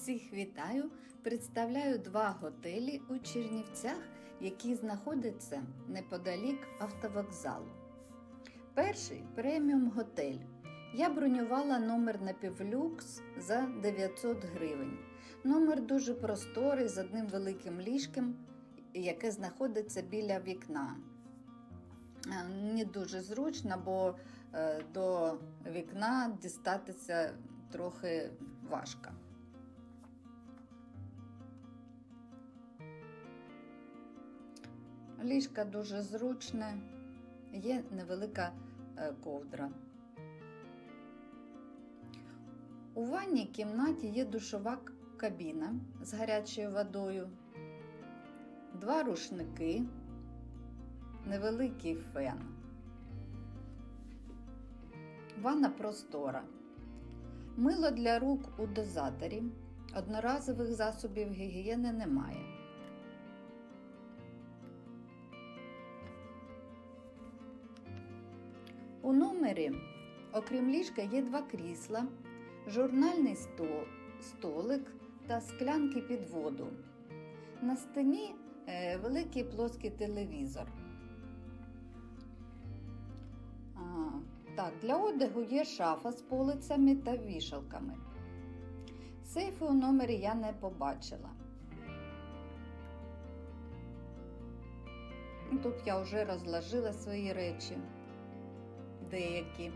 Всіх вітаю! Представляю два готелі у Чернівцях, які знаходяться неподалік автовокзалу. Перший преміум готель. Я бронювала номер на півлюкс за 900 гривень. Номер дуже просторий з одним великим ліжком, яке знаходиться біля вікна. Е, Не дуже зручно, бо е, до вікна дістатися трохи важко. Ліжка дуже зручне, є невелика е, ковдра. У ванній кімнаті є душова кабіна з гарячою водою, два рушники, невеликий фен. Ванна простора. Мило для рук у дозаторі. Одноразових засобів гігієни немає. У номері, окрім ліжка, є два крісла, журнальний сто- столик та склянки під воду. На стіні е, великий плоский телевізор. А, так, для одягу є шафа з полицями та вішалками. Сейфи у номері я не побачила. Тут я вже розложила свої речі деякі.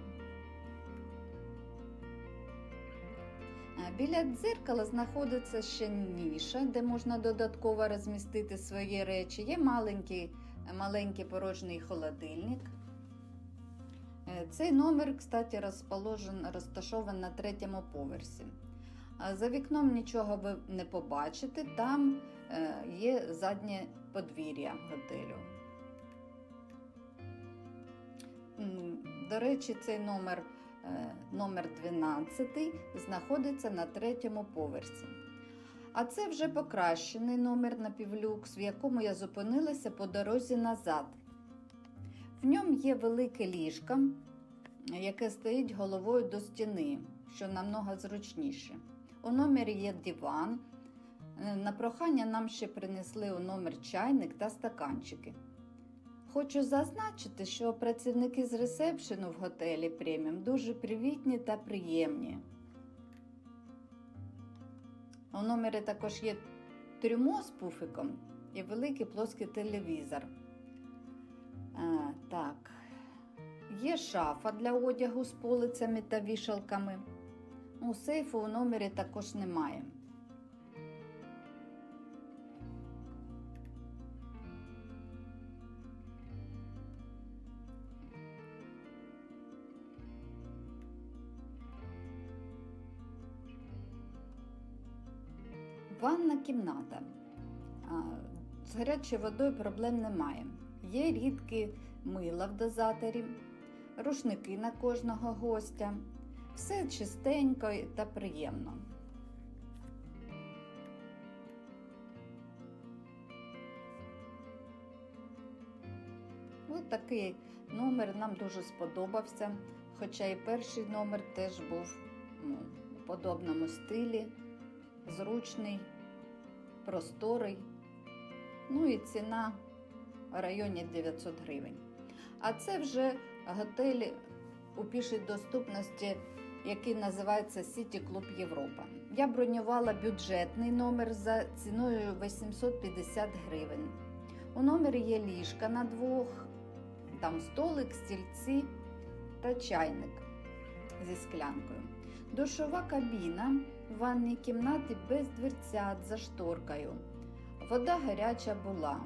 Біля дзеркала знаходиться ще ніша, де можна додатково розмістити свої речі. Є маленький, маленький порожній холодильник. Е, Цей номер, кстати, розположен, розташований на третьому поверсі. За вікном нічого ви не побачите, там е, є заднє подвір'я готелю. До речі, цей номер, е, номер 12 знаходиться на третьому поверсі. А це вже покращений номер на півлюкс, в якому я зупинилася по дорозі назад. В ньому є велике ліжко, яке стоїть головою до стіни, що намного зручніше. У номері є диван. Е, На прохання нам ще принесли у номер чайник та стаканчики. Хочу зазначити, що працівники з ресепшену в готелі преміум дуже привітні та приємні. У номері також є трюмо з пуфиком і великий плоский телевізор. А, так, є шафа для одягу з полицями та вішалками. У сейфу у номері також немає. Ванна кімната. З гарячою водою проблем немає. Є рідкі мила в дозаторі, рушники на кожного гостя. Все чистенько та приємно. Ось такий номер нам дуже сподобався, хоча і перший номер теж був ну, у подобному стилі, зручний, просторий. Ну і ціна в районі 900 гривень. А це вже готель у пішій доступності, який називається City Club Європа. Я бронювала бюджетний номер за ціною 850 гривень. У номері є ліжка на двох, там столик, стільці та чайник зі склянкою. Душова кабіна ванній кімнаті без дверцят за шторкою. Вода гаряча була.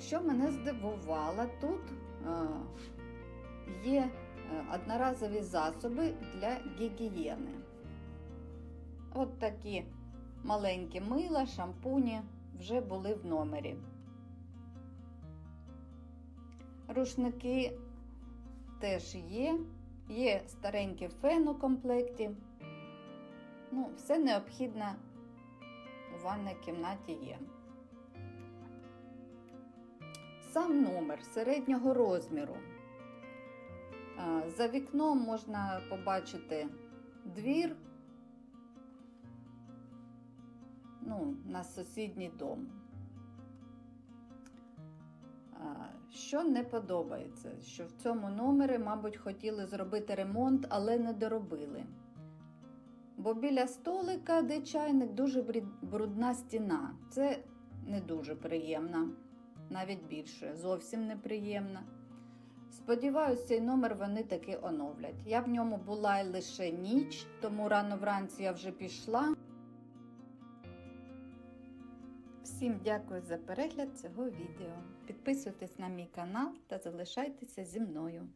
Що мене здивувало, тут е, є е, одноразові засоби для гігієни. От такі маленькі мила, шампуні вже були в номері. Рушники теж є. Є старенький фен у комплекті. Ну, Все необхідне у ванній кімнаті є. Сам номер середнього розміру. За вікном можна побачити двір ну, на сусідній дом. Що не подобається, що в цьому номері, мабуть, хотіли зробити ремонт, але не доробили. Бо біля столика, де чайник, дуже брудна стіна. Це не дуже приємно, навіть більше, зовсім неприємно. Сподіваюсь, цей номер вони таки оновлять. Я в ньому була лише ніч, тому рано вранці я вже пішла. Всім дякую за перегляд цього відео. Підписуйтесь на мій канал та залишайтеся зі мною.